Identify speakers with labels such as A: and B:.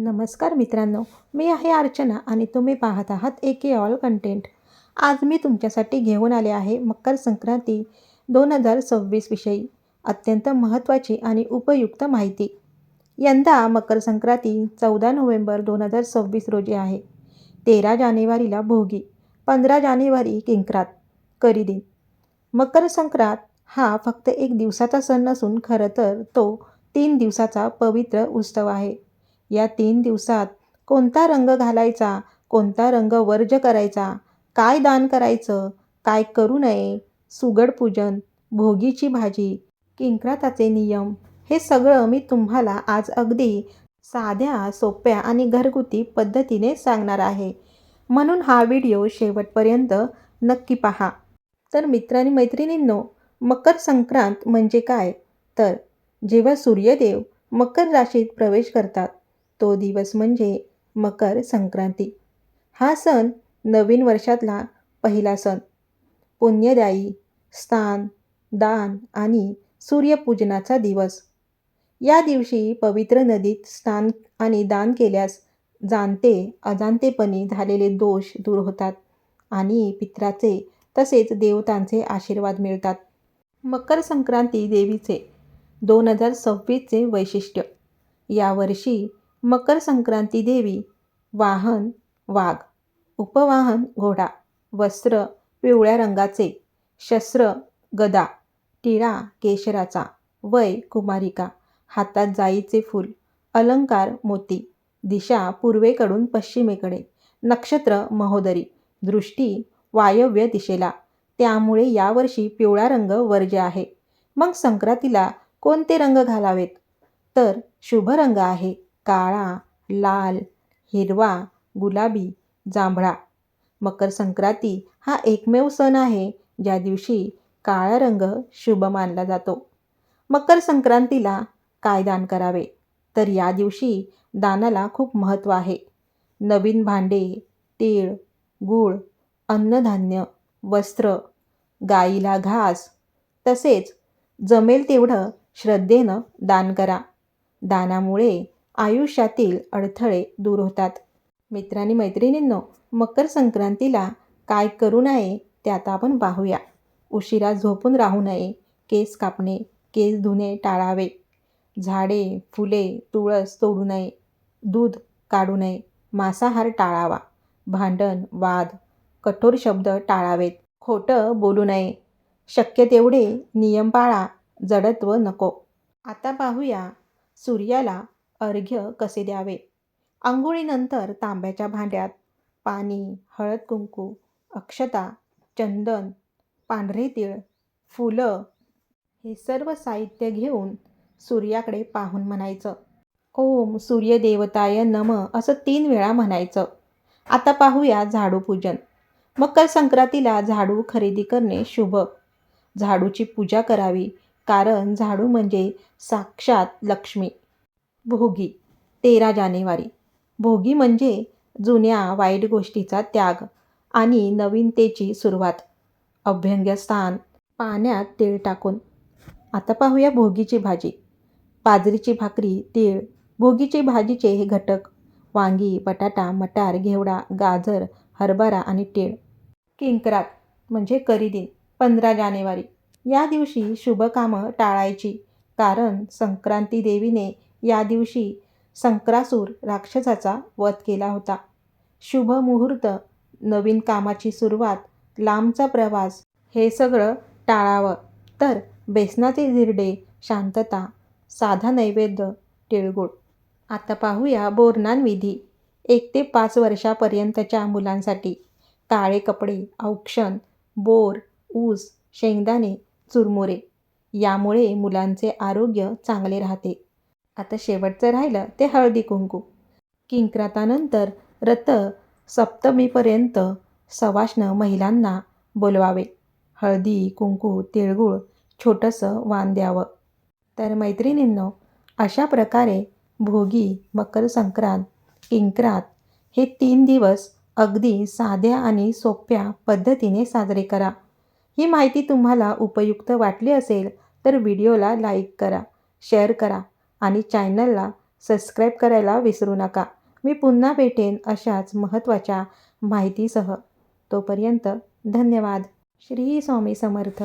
A: नमस्कार मित्रांनो मी आहे अर्चना आणि तुम्ही पाहत आहात ए के ऑल कंटेंट. आज मी तुमच्यासाठी घेऊन आले आहे मकर संक्रांती दोन हजार सव्वीस विषयी अत्यंत महत्त्वाची आणि उपयुक्त माहिती. यंदा मकर संक्रांती चौदा नोव्हेंबर दोन हजार सव्वीस रोजी आहे. तेरा जानेवारीला भोगी पंधरा जानेवारी किंक्रात करी मकर संक्रांत हा फक्त एक दिवसाचा सण नसून खरं तर तो तीन दिवसाचा पवित्र उत्सव आहे. या तीन दिवसात कोणता रंग घालायचा कोणता रंग वर्ज करायचा काय दान करायचं काय करू नये सुगड पूजन भोगीची भाजी किंक्राताचे नियम हे सगळं मी तुम्हाला आज अगदी साध्या सोप्या आणि घरगुती पद्धतीने सांगणार आहे. म्हणून हा व्हिडिओ शेवटपर्यंत नक्की पहा. तर मित्रांनी मैत्रिणींनो मकर संक्रांत म्हणजे काय? तर जेव्हा सूर्यदेव मकर राशीत प्रवेश करतात तो दिवस म्हणजे मकर संक्रांती. हा सण नवीन वर्षातला पहिला सण. पुण्यदायी स्थान दान आणि सूर्यपूजनाचा दिवस. या दिवशी पवित्र नदीत स्नान आणि दान केल्यास जाणते अजाणतेपणी झालेले दोष दूर होतात आणि पित्राचे तसेच देवतांचे आशीर्वाद मिळतात. मकर संक्रांती देवीचे दोन हजार सव्वीसचे वैशिष्ट्य. यावर्षी मकर संक्रांती देवी वाहन वाघ उपवाहन घोडा वस्त्र पिवळ्या रंगाचे शस्त्र गदा टिळा केशराचा वय कुमारिका हातात जाईचे फूल अलंकार मोती दिशा पूर्वेकडून पश्चिमेकडे नक्षत्र महोदरी दृष्टी वायव्य दिशेला त्यामुळे यावर्षी पिवळा रंग वर्ज्य आहे. मग संक्रांतीला कोणते रंग घालावेत? तर शुभ रंग आहे. काळा लाल हिरवा गुलाबी जांभळा. मकर संक्रांती हा एकमेव सण आहे ज्या दिवशी काळा रंग शुभ मानला जातो. मकर संक्रांतीला काय दान करावे? तर या दिवशी दानाला खूप महत्त्व आहे. नवीन भांडे तीळ गूळ अन्नधान्य वस्त्र गाईला घास तसेच जमेल तेवढं श्रद्धेनं दान करा. दानामुळे आयुष्यातील अडथळे दूर होतात. मित्रांनी मैत्रिणींनो मकर संक्रांतीला काय करू नये ते आता आपण पाहूया. उशिरा झोपून राहू नये केस कापणे केस धुणे टाळावे. झाडे फुले तुळस तोडू नये दूध काढू नये मांसाहार टाळावा. भांडण वाद कठोर शब्द टाळावेत. खोटं बोलू नये. शक्य तेवढे नियम पाळा जडत्व नको. आता पाहूया सूर्याला अर्घ्य कसे द्यावे? आंघोळीनंतर तांब्याच्या भांड्यात पाणी हळद कुंकू अक्षता चंदन पांढरे तीळ फुलं हे सर्व साहित्य घेऊन सूर्याकडे पाहून म्हणायचं. ओम सूर्यदेवताय नम असं तीन वेळा म्हणायचं. आता पाहूया झाडू पूजन. मकर संक्रांतीला झाडू खरेदी करणे शुभ. झाडूची पूजा करावी कारण झाडू म्हणजे साक्षात लक्ष्मी. भोगी तेरा जानेवारी. भोगी म्हणजे जुन्या वाईट गोष्टीचा त्याग आणि नवीनतेची सुरुवात. अभ्यंगस्थान पाण्यात तीळ टाकून. आता पाहूया भोगीची भाजी. बाजरीची भाकरी तीळ. भोगीची भाजीचे हे घटक. वांगी बटाटा मटार घेवडा गाजर हरभरा आणि तीळ. किंकरात म्हणजे करीदिन पंधरा जानेवारी. या दिवशी शुभकामं टाळायची कारण संक्रांती देवीने या दिवशी संक्रासूर राक्षसाचा वध केला होता. शुभ मुहूर्त नवीन कामाची सुरुवात लांबचा प्रवास हे सगळं टाळावं. तर बेसनाचे झिरडे शांतता साधा नैवेद्य तिळगुळ. आता पाहूया बोरनान विधी. एक ते पाच वर्षापर्यंतच्या मुलांसाठी काळे कपडे औक्षण बोर ऊस शेंगदाणे चुरमुरे. यामुळे मुलांचे आरोग्य चांगले राहते. आता शेवटचं राहिलं ते हळदी कुंकू. किंक्रातानंतर रथ सप्तमीपर्यंत सवाष्ण महिलांना बोलवावे. हळदी कुंकू तिळगुळ छोटंसं वाण द्यावं. तर मैत्रिणींनो अशा प्रकारे भोगी मकर संक्रांत किंक्रात हे तीन दिवस अगदी साध्या आणि सोप्या पद्धतीने साजरे करा. ही माहिती तुम्हाला उपयुक्त वाटली असेल तर व्हिडिओला लाईक करा शेअर करा आणि चॅनलला सबस्क्राईब करायला विसरू नका. मी पुन्हा भेटेन अशाच महत्त्वाच्या माहितीसह. तोपर्यंत धन्यवाद. श्री स्वामी समर्थ.